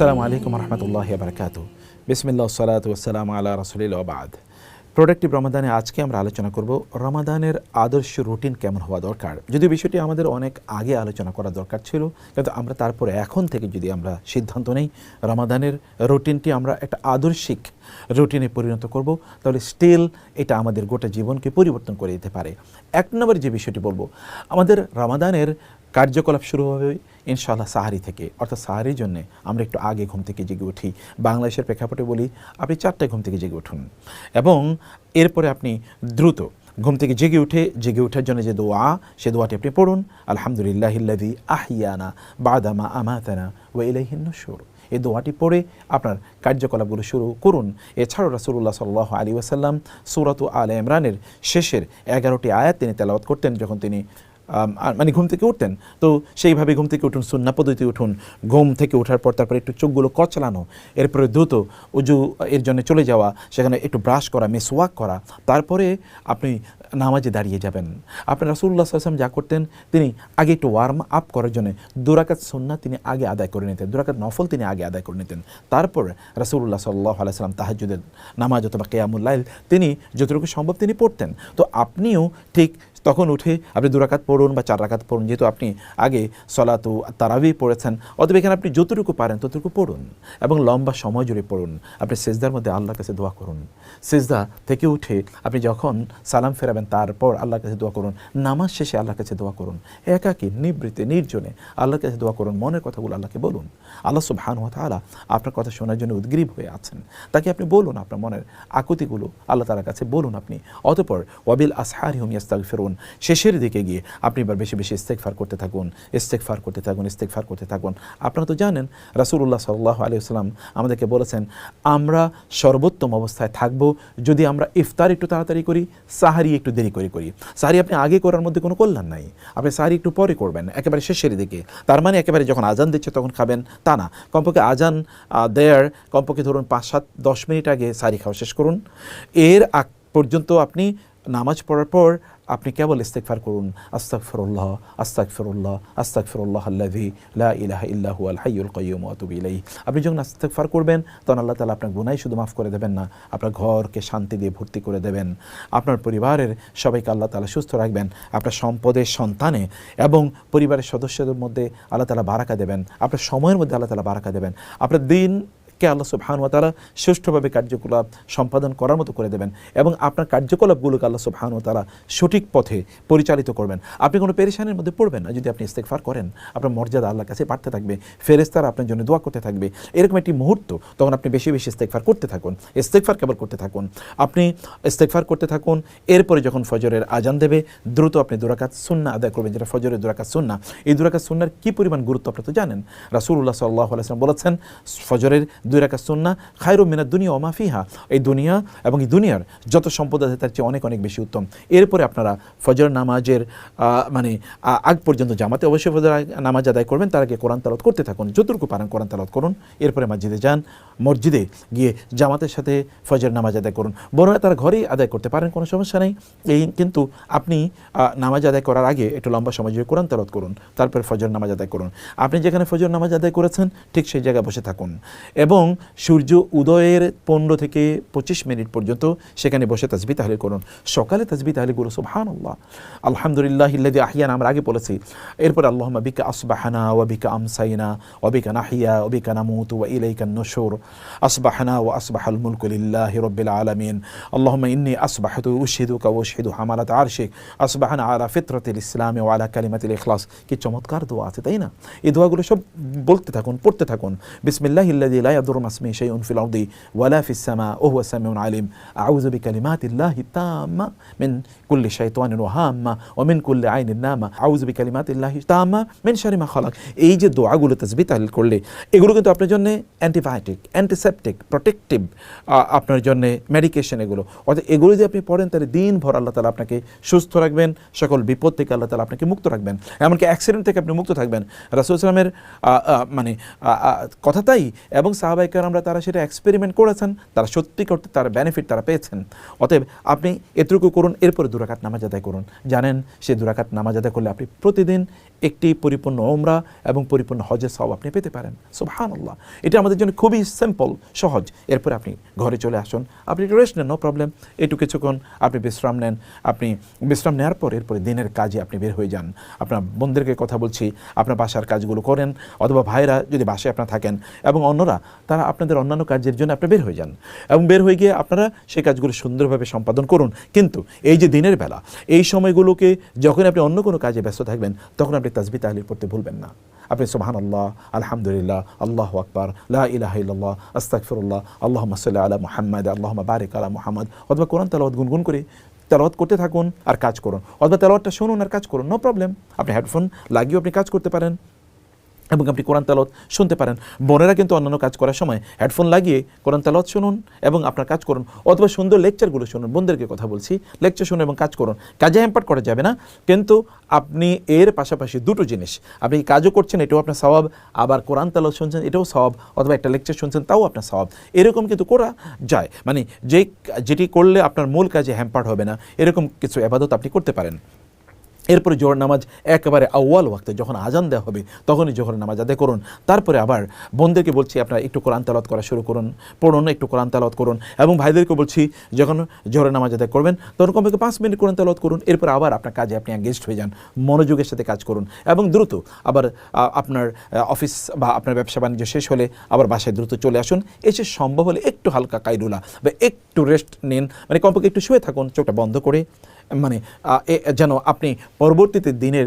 আসসালামু আলাইকুম রহমতুল্লাহ বারকাত বিসমিল্লা সালাত ওসালাম আল্লাহ রসুলিল আবাদ প্রোডাক্টিভ রমাদানে আজকে আমরা আলোচনা করব রমাদানের আদর্শ রুটিন কেমন হওয়া দরকার। যদি বিষয়টি আমাদের অনেক আগে আলোচনা করা দরকার ছিল, কিন্তু আমরা তারপরে এখন থেকে যদি আমরা সিদ্ধান্ত নেই রমাদানের রুটিনটি আমরা একটা আদর্শিক রুটিনে পরিণত করব, তাহলে স্টিল এটা আমাদের গোটা জীবনকে পরিবর্তন করে দিতে পারে। এক নম্বর যে বিষয়টি বলব, আমাদের রমাদানের কার্যকলাপ শুরু হবে ইনশাআল্লাহ সাহারি থেকে। অর্থাৎ সাহারির জন্য আমরা একটু আগে ঘুম থেকে জেগে উঠি। বাংলাদেশের প্রেক্ষাপটে বলি, আপনি চারটায় ঘুম থেকে জেগে উঠুন। এবং এরপরে আপনি দ্রুত ঘুম থেকে জেগে উঠে, জেগে ওঠার জন্য যে দোয়া, সে দোয়াটি আপনি পড়ুন, আলহামদুলিল্লাহ আলহামদুলিল্লাহিল্লাদি আহিয়ানা বাদামা আমাতানা ওয়া ইলাইহিন নুশুর। এই দোয়াটি পড়ে আপনার কার্যকলাপগুলো শুরু করুন। এছাড়াও রাসুল্লাহ সাল্লাহ আলী ওয়াসাল্লাম সুরাত আল ইমরানের শেষের এগারোটি আয়াত তিনি তেলাওয়াত করতেন, যখন তিনি মানে ঘুম থেকে উঠতেন। তো সেইভাবে ঘুম থেকে উঠুন সুন্না পদ্ধতি উঠুন। ঘুম থেকে ওঠার পর তারপরে একটু চোখগুলো কচলানো, এরপরে দ্রুত উজু এর জন্য চলে যাওয়া, সেখানে একটু ব্রাশ করা মেসওয়াক করা, তারপরে আপনি নামাজে দাঁড়িয়ে যাবেন। আপনি রাসুল্লাহ আসলাম যা করতেন, তিনি আগে একটু ওয়ার্ম আপ করার জন্য দুরাকাত সুন্না তিনি আগে আদায় করে নিতেন দুরাকাত নফল তিনি আগে আদায় করে নিতেন। তারপর রাসুল্লাহ সাল্লাহ আলাইসাল্লাম তাহাজুদের নামাজ অথবা কেয়ামুল্লাইল তিনি যতটুকু সম্ভব তিনি পড়তেন। তো আপনিও ঠিক তখন উঠে আপনি দুরাকাত পড়ুন বা চার রাকাত পড়ুন, যেহেতু আপনি আগে সলাতু তারাবি পড়েছেন অথবা এখানে আপনি যতটুকু পারেন ততটুকু পড়ুন এবং লম্বা সময় জুড়ে পড়ুন। আপনি সেজদার মধ্যে আল্লাহর কাছে দোয়া করুন। সেজদা থেকে উঠে আপনি যখন সালাম ফেরাবেন, তারপর আল্লাহর কাছে দোয়া করুন। নামাজ শেষে আল্লাহর কাছে দোয়া করুন। একাকি, নিবৃত্তে, নির্জনে আল্লাহর কাছে দোয়া করুন। মনের কথাগুলো আল্লাহকে বলুন। আল্লাহ সুবহান ওয়া তাআলা আপনার কথা শোনার জন্য উদ্গ্রীব হয়ে আছেন। তাকে আপনি বলুন আপনার মনের আকুতিগুলো আল্লাহ তালার কাছে বলুন আপনি। অতপর ওয়াবিল আসহারি হুম ইয়াস্তাগ ফেরুন শেষের দিকে গিয়ে আপনি এবার বেশি বেশি ইস্তেকফার করতে থাকুন ইস্তেকফার করতে থাকুন ইস্তেকফার করতে থাকুন। আপনারা তো জানেন, রাসূলুল্লাহ সাল্লাহ আলিয়াল্লাম আমাদেরকে বলেছেন, আমরা সর্বোত্তম অবস্থায় থাকব যদি আমরা ইফতার একটু তাড়াতাড়ি করি, সাহারি একটু দেরি করে করি। সাহারি আপনি আগে করার মধ্যে কোনো কল্যাণ নাই। আপনি সাহারি একটু পরে করবেন, একেবারে শেষের দিকে। তার মানে একেবারে যখন আজান দিচ্ছে তখন খাবেন, তা না। কমপক্ষে আজান দেয়ার, কমপক্ষে ধরুন পাঁচ, সাত, দশ মিনিট আগে সাহারি খাওয়া শেষ করুন। এর আগ পর্যন্ত আপনি নামাজ পড়ার পর আপনি কেবল ইস্তেকফার করুন আস্তাক ফিরুল্লাহ আস্তাক ফিরুল্লাহ আস্তাক ফিরুল্লাহ আল্লাহি লা ইলাহা ইল্লাহু আল হাইয়ুল কাইয়ুম আতুবু ইলাইহি। আপনি যখন ইস্তেকফার করবেন, তখন আল্লাহ তাআলা আপনার গুনাহ শুধু মাফ করে দেবেন না, আপনার ঘরকে শান্তি দিয়ে ভর্তি করে দেবেন। আপনার পরিবারের সবাইকে আল্লাহ তাআলা সুস্থ রাখবেন, আপনার সম্পদের সন্তানে এবং পরিবারের সদস্যদের মধ্যে আল্লাহ তাআলা বারাকা দেবেন, আপনার সময়ের মধ্যে আল্লাহ তাআলা বারাকা দেবেন। আপনার দিন কে আল্লাহ ওয়া তাআলা সুষ্ঠুভাবে কার্যকলাপ সম্পাদন করার মতো করে দেবেন এবং আপনার কার্যকলাপগুলোকে আল্লাহ ওয়া তাআলা সঠিক পথে পরিচালিত করবেন। আপনি কোনো পেরেশানের মধ্যে পড়বেন না যদি আপনি ইস্তেকফার করেন। আপনার মর্যাদা আল্লাহর কাছে বাড়তে থাকবে। ফেরেস্তারা আপনার জন্য দোয়া করতে থাকবে। এরকম একটি মুহূর্ত তখন আপনি বেশি বেশি ইস্তেকফার করতে থাকুন। ইস্তেকফার কেবল করতে থাকুন। আপনি ইস্তেকফার করতে থাকুন। এরপরে যখন ফজরের আজান দেবে, দ্রুত আপনি দুরাকাত সুন্না আদায় করবেন যেটা ফজরের দুরাকাত সুন্না এই দুরাকাত সুন্নার কি পরিমাণ গুরুত্ব আপনি তো জানেন। রাসূলুল্লাহ সাল্লাল্লাহু আলাইহি ওয়াসাল্লাম বলেছেন, ফজরের দুই রাখা সুন্না খায়রু মিনা দুনিয়া ওমা মা ফিহা। এই দুনিয়া এবং এই দুনিয়ার যত সম্পদ আছে তার চেয়ে অনেক অনেক বেশি উত্তম। এরপরে আপনারা ফজর নামাজের মানে আগ পর্যন্ত জামাতে অবশ্যই ফজর নামাজ আদায় করবেন। তার আগে কোরআন তালত করতে থাকুন। যতটুকু পারেন কোরআন তালত করুন। এরপরে মসজিদে যান। মসজিদে গিয়ে জামাতের সাথে ফজর নামাজ আদায় করুন। বড়রা তারা ঘরেই আদায় করতে পারেন, কোনো সমস্যা নেই। এই কিন্তু আপনি নামাজ আদায় করার আগে একটু লম্বা সময় জুড়ে কোরআন তালাত করুন, তারপর ফজর নামাজ আদায় করুন। আপনি যেখানে ফজর নামাজ আদায় করেছেন, ঠিক সেই জায়গায় বসে থাকুন। এবং সূর্য উদয়ের পনেরো থেকে পঁচিশ মিনিট পর্যন্ত সেখানে বসে তাজবি তাহলে করুন। সকালে তাজবি তাহলে তাহলিলগুলো সুবহান আল্লাহ আলহামদুলিল্লাহ ইল্লাদি আহিয়ান, আমরা আগে বলেছি, এরপর আল্লাহ বিকা আসবাহানা ওয়াবিকা আমসাইনা ওয়াবিকা নাহিয়া ওয়াবিকা নামুত, ওয়া ইলাইকা নশুর। আসবাহানা ওয়া আসবাহাল মুলকু লিল্লাহি রাব্বিল আলামিন اللهم إني أصبحت أشهدك وأشهد حملة عرشك أصبحنا على فطرة الإسلام وعلى كلمة الإخلاص কি চমৎকার দোয়া আছে তাই না এই দোয়াগুলো সব বলতে থাকুন পড়তে থাকুন বিসমিল্লাহ الذي لا يضر مع اسمه شيء في الأرض ولا في السماء وهو السميع العليم أعوذ بكلمات الله التامة من كل شيطان وهامة ومن كل عين نامة أعوذ بكلمات الله التامة من شر ما خلق এই যে দোয়াগুলো তসবি তাহলিল করলে এগুলো কিন্তু আপনার জন্য অ্যান্টিবায়োটিক অ্যান্টিসেপটিক প্রোটেকটিভ আপনার জন্য মেডিকেশন এগুলো। অর্থাৎ এগুলো যদি আপনি পড়েন, তাহলে দিনভর আল্লাহ তালা আপনাকে সুস্থ রাখবেন, সকল বিপদ থেকে আল্লাহ তালা আপনাকে মুক্ত রাখবেন। এমনকি অ্যাক্সিডেন্ট থেকে আপনি মুক্ত থাকবেন। রাসুল ইসলামের মানে কথা তাই। এবং সাহাবা সাহাবাইকার আমরা তারা সেটা এক্সপেরিমেন্ট করেছেন, তারা সত্যি করতে তার বেনিফিট তারা পেয়েছেন। অতএব আপনি এতটুকু করুন, এরপরে দুরাকাত নামাজ আদায় করুন। জানেন, সে দুরাকাত নামাজ আদায় করলে আপনি প্রতিদিন একটি পরিপূর্ণ ওমরা এবং পরিপূর্ণ হজের সব আপনি পেতে পারেন। আল্লাহ এটা আমাদের জন্য খুবই সিম্পল সহজ। এরপরে আপনি ঘরে চলে আসুন। আপনি রেস্ট নেন নো প্রবলেম একটু কিছুক্ষণ আপনি বিশ্রাম নেন। আপনি বিশ্রাম নেওয়ার পর এরপরে দিনের কাজে আপনি বের হয়ে যান। আপনার বোনদেরকে কথা বলছি, আপনার বাসার কাজগুলো করেন অথবা ভাইরা যদি বাসায় আপনার থাকেন এবং অন্যরা, তারা আপনাদের অন্যান্য কাজের জন্য আপনি বের হয়ে যান। এবং বের হয়ে গিয়ে আপনারা সেই কাজগুলো সুন্দরভাবে সম্পাদন করুন। কিন্তু এই যে দিনের বেলা, এই সময়গুলোকে যখন আপনি অন্য কোনো কাজে ব্যস্ত থাকবেন, তখন আপনি তাজবি তাহলিল পড়তে ভুলবেন না। আপনি সুবহান আল্লাহ আলহামদুলিল্লাহ, আল্লাহ আকবর, লা ইলাহা ইল্লাল্লাহ আস্তাকফিরুল্লাহ আল্লাহুম্মা সাল্লাহ আলা মোহাম্মদ আল্লাহ বারিক আলা মোহাম্মদ। অথবা কোরআন তেলাওয়াত গুনগুন করে, তেলাওয়াত করতে থাকুন আর কাজ করুন। অথবা তেলাওয়াতটা শুনুন আর কাজ করুন, নো প্রবলেম। আপনি হেডফোন লাগিয়েও আপনি কাজ করতে পারেন। এবং আপনি কোরআন তালত শুনতে পারেন। বোনেরা কিন্তু অন্যান্য কাজ করার সময় হেডফোন লাগিয়ে কোরআন তালত শুনুন এবং আপনার কাজ করুন। অথবা সুন্দর লেকচারগুলো শুনুন। বোনদেরকে কথা বলছি, লেকচার শুনুন এবং কাজ করুন। কাজে হ্যাম্পার করা যাবে না, কিন্তু আপনি এর পাশাপাশি দুটো জিনিস, আপনি কাজও করছেন এটাও আপনার স্বভাব, আবার কোরআন তালত শুনছেন এটাও স্বভাব, অথবা একটা লেকচার শুনছেন তাও আপনার স্বভাব। এরকম কিন্তু করা যায়। মানে যে যেটি করলে আপনার মূল কাজে হ্যাম্পার হবে না, এরকম কিছু আবাদত আপনি করতে পারেন। এরপরে জোহর নামাজ একেবারে আউয়াল ওয়াক্তে যখন আজান দেওয়া হবে, তখনই জোহর নামাজ আদায় করুন। তারপরে আবার বোনদেরকে বলছি, আপনারা একটু কোরআন তালাত করা শুরু করুন, পড়ুন, একটু কোরআন তালাত করুন। এবং ভাইদেরকে বলছি, যখন জোহরের নামাজ আদায় করবেন তখন কমপক্ষে পাঁচ মিনিট কোরআন তালাত করুন, এরপর আবার আপনার কাজে আপনি এঙ্গেজড হয়ে যান, মনোযোগের সাথে কাজ করুন। এবং দ্রুত আবার আপনার অফিস বা আপনার ব্যবসা বাণিজ্য শেষ হলে আবার বাসায় দ্রুত চলে আসুন। এসে সম্ভব হলে একটু হালকা কাইরুলা বা একটু রেস্ট নিন। মানে কমপক্ষে একটু শুয়ে থাকুন, চোখটা বন্ধ করে মানে যেন আপনি পরবর্তীতে দিনের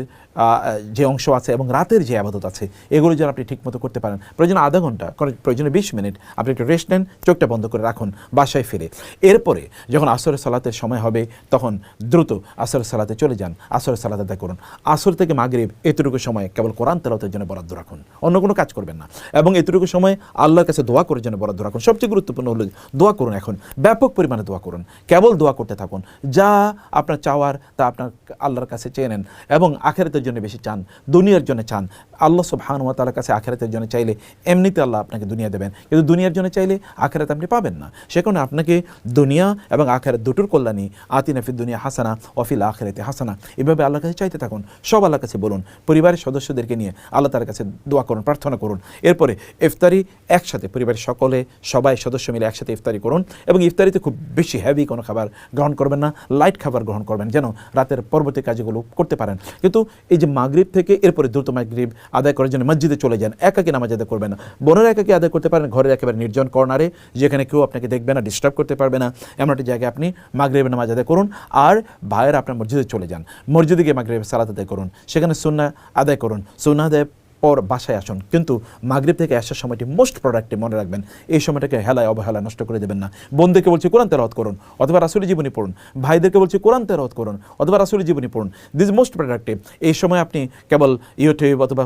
যে অংশ আছে এবং রাতের যে আবাদত আছে, এগুলো যেন আপনি ঠিকমতো করতে পারেন। প্রয়োজনে আধা ঘণ্টা প্রয়োজনে বিশ মিনিট আপনি একটু রেস্ট নেন, চোখটা বন্ধ করে রাখুন, বাসায় ফিরে। এরপরে যখন আসরের সালাতের সময় হবে, তখন দ্রুত আসরের সালাতে চলে যান, আসরের সালাত আদায় করুন। আসর থেকে মাগরিব, এতটুকু সময় কেবল কোরআন তেলাতের জন্য বরাদ্দ রাখুন। অন্য কোনো কাজ করবেন না। এবং এতটুকু সময় আল্লাহর কাছে দোয়া করার জন্য বরাদ্দ রাখুন। সবচেয়ে গুরুত্বপূর্ণ হলো দোয়া করুন এখন। ব্যাপক পরিমাণে দোয়া করুন। কেবল দোয়া করতে থাকুন। যা আপনার চাওয়ার, তা আপনার আল্লাহর কাছে চেয়ে নেন। এবং আখেরাতের জন্য বেশি চান, দুনিয়ার জন্য চান। আল্লাহ সবহান ওয়া তাআলার কাছে আখেরাতের জন্য চাইলে এমনিতে আল্লাহ আপনাকে দুনিয়া দেবেন। কিন্তু দুনিয়ার জন্য চাইলে আখেরাত আপনি পাবেন না। সে কারণে আপনাকে দুনিয়া এবং আখেরাত দুটোর কল্যাণী আতিনা ফি দুনিয়া হাসানা অফিল আখেরাতে হাসানা। এভাবে আল্লাহর কাছে চাইতে থাকুন, সব আল্লাহর কাছে বলুন। পরিবারের সদস্যদেরকে নিয়ে আল্লাহ তার কাছে দোয়া করুন, প্রার্থনা করুন। এরপরে ইফতারি একসাথে, পরিবারের সকলে, সবাই সদস্য মিলে একসাথে ইফতারি করুন এবং ইফতারিতে খুব বেশি হেভি কোনো খাবার গ্রহণ করবেন না লাইট খাবার গ্রহণ করবেন, যেন রাতের পরবর্তী কাজগুলো করতে পারেন। কিন্তু এই যে মাগরীব থেকে এরপরে দ্রুত মাগরীব আদায় করার জন্য মসজিদে চলে যান, একাকে নামাজ আদায় করবেন না। বোনেরা একাকে আদায় করতে পারেন, ঘরের একেবারে নির্জন কর্নারে, যেখানে কেউ আপনাকে দেখবে না ডিস্টার্ব করতে পারবে না। এমন একটি জায়গায় আপনি মাগরীবের নামাজ আদায় করুন আর ভাইয়েরা আপনার মসজিদে চলে যান। মসজিদে গিয়ে মাগরীব সালাত আদায় করুন, সেখানে সুন্না আদায় করুন। সুন্না আদায় পর বাসায় আসুন। কিন্তু মাগরিব থেকে আসার সময়টি মোস্ট প্রোডাক্টিভ মনে রাখবেন। এই সময়টাকে হেলায় অবহেলা নষ্ট করে দেবেন না। বন্ধুকে বলছি, কোরআন তেরাওয়াত করুন অথবা রাসুলি জীবনী পড়ুন। ভাইদেরকে বলছি, কোরআন তেরাওয়াত করুন অথবা রাসুলি জীবনী পড়ুন। দিস মোস্ট প্রোডাক্টিভ এই সময় আপনি কেবল ইউটিউব অথবা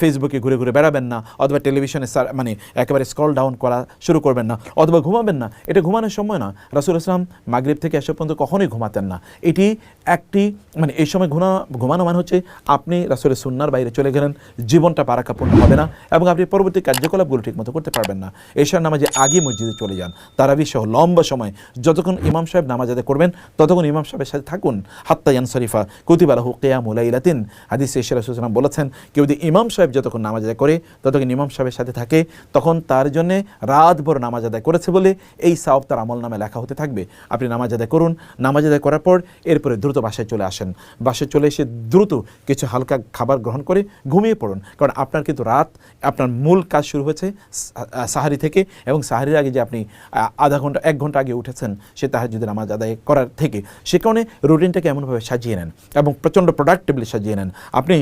ফেসবুকে ঘুরে ঘুরে বেড়াবেন না অথবা টেলিভিশনে মানে একেবারে স্ক্রল ডাউন করা শুরু করবেন না অথবা ঘুমাবেন না। এটা ঘুমানোর সময় না। রাসুল ইসলাম মাগরিব থেকে আসা পর্যন্ত কখনোই ঘুমাতেন না। এটি একটি মানে এই সময় ঘুমা ঘুমানো মানে হচ্ছে আপনি রাসুলের সুন্নার বাইরে চলে গেলেন। জীবনটা পারাকাপূর্ণ হবে না এবং আপনি পরবর্তী কার্যকলাপগুলো ঠিকমতো করতে পারবেন না। এশার নামাজে আগে মসজিদে চলে যান। তারাবি সহ লম্বা সময় যতক্ষণ ইমাম সাহেব নামাজ আদায় করবেন, ততক্ষণ ইমাম সাহেবের সাথে থাকুন। হাত্তা ইয়ান শরীফা কুতিবালাহু কেয়াম উলাইলাতিন হাদিস ইশার সুসলাম বলেছেন, কেউ যদি ইমাম সাহেব যতক্ষণ নামাজ আদায় করে, ততক্ষণ ইমাম সাহেবের সাথে থাকে, তখন তার জন্যে রাতভর নামাজ আদায় করেছে বলে এই সাওব তার আমল নামে লেখা হতে থাকবে। আপনি নামাজ আদায় করুন, নামাজ আদায় করার পর এরপরে দ্রুত বাসায় চলে আসেন। বাসায় চলে এসে দ্রুত কিছু হালকা খাবার গ্রহণ করে ঘুমিয়ে পড়ুন। কারণ আপনার কিন্তু রাত, আপনার মূল কাজ শুরু হয়েছে সাহারি থেকে এবং সাহারির আগে যে আপনি আধা ঘণ্টা, এক ঘণ্টা আগে উঠেছেন সে যদি নামাজ আদায় করার থেকে, সে কারণে রুটিনটাকে এমনভাবে সাজিয়ে নেন এবং প্রচণ্ড প্রোডাক্টিভলি সাজিয়ে নেন। আপনি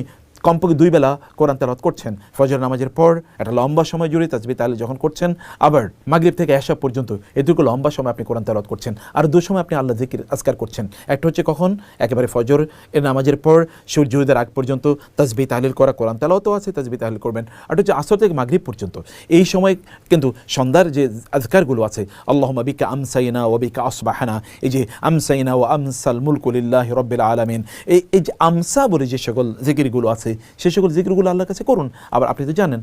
কমপক্ষে দুই বেলা কোরআন তেলাওয়াত করছেন। ফজর নামাজের পর একটা লম্বা সময় জুড়ে তাজবি তাহলে যখন করছেন, আবার মাগরিব থেকে এসা পর্যন্ত এটুকু লম্বা সময় আপনি কোরআন তেলাওয়াত করছেন। আর দু সময় আপনি আল্লাহ জিকির আজকার করছেন। একটা হচ্ছে কখন? একেবারে ফজর এর নামাজের পর, সূর্য উদয়ের আগ পর্যন্ত তাজবি তাহলিল করা, কোরআন তেলাওয়াতও আছে, তাজবি তাহলিল করবেন। আর হচ্ছে আসর থেকে মাগরিব পর্যন্ত। এই সময় কিন্তু সন্ধ্যার যে আজকারগুলো আছে আল্লাহ বিকা আমসাইনা ও বিকা আসবাহানা, এই যে আমসাইনা ও আমসাল মুলকুলিল্লাহ রব্বিল আলামিন, এই এই যে আমসা বলে যে সকল জিকিরগুলো আছে আছে, সে সকল জিক্রগুলো আল্লাহর কাছে করুন। আবার আপনি তো জানেন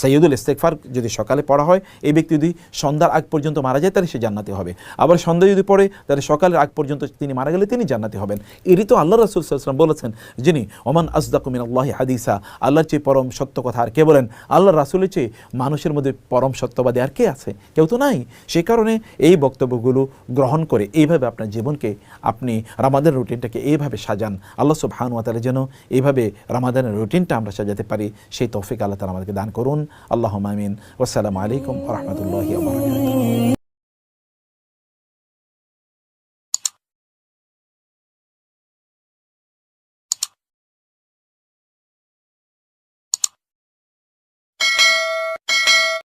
সৈয়দুল ইস্তেকফার যদি সকালে পড়া হয়, এই ব্যক্তি যদি সন্ধ্যার আগ পর্যন্ত মারা যায়, তাহলে সে জান্নাতি হবে। আবার সন্ধ্যা যদি পড়ে, তাহলে সকালের আগ পর্যন্ত তিনি মারা গেলে তিনি জান্নাতি হবেন। এরই তো আল্লাহ রসুল সাল্লাম বলেছেন, যিনি, ওমান আসদাকুমিন আল্লাহ হাদিসা আল্লাহর চেয়ে পরম সত্য কথা আর কে বলেন? আল্লাহ রাসুলের চেয়ে মানুষের মধ্যে পরম সত্যবাদী আর কে আছে? কেউ তো নাই। সে কারণে এই বক্তব্যগুলো গ্রহণ করে এইভাবে আপনার জীবনকে আপনি রামাদের রুটিনটাকে এইভাবে সাজান। আল্লাহ সব হানুয়াতালা যেন এইভাবে রামাদানের রুটিনটা আমরা সাজাতে পারি, সেই তৌফিক আল্লাহ তালা আমাদেরকে দান করুন। আল্লাহ মামিন ওসালামু আলাইকুম রহমতুল্লাহ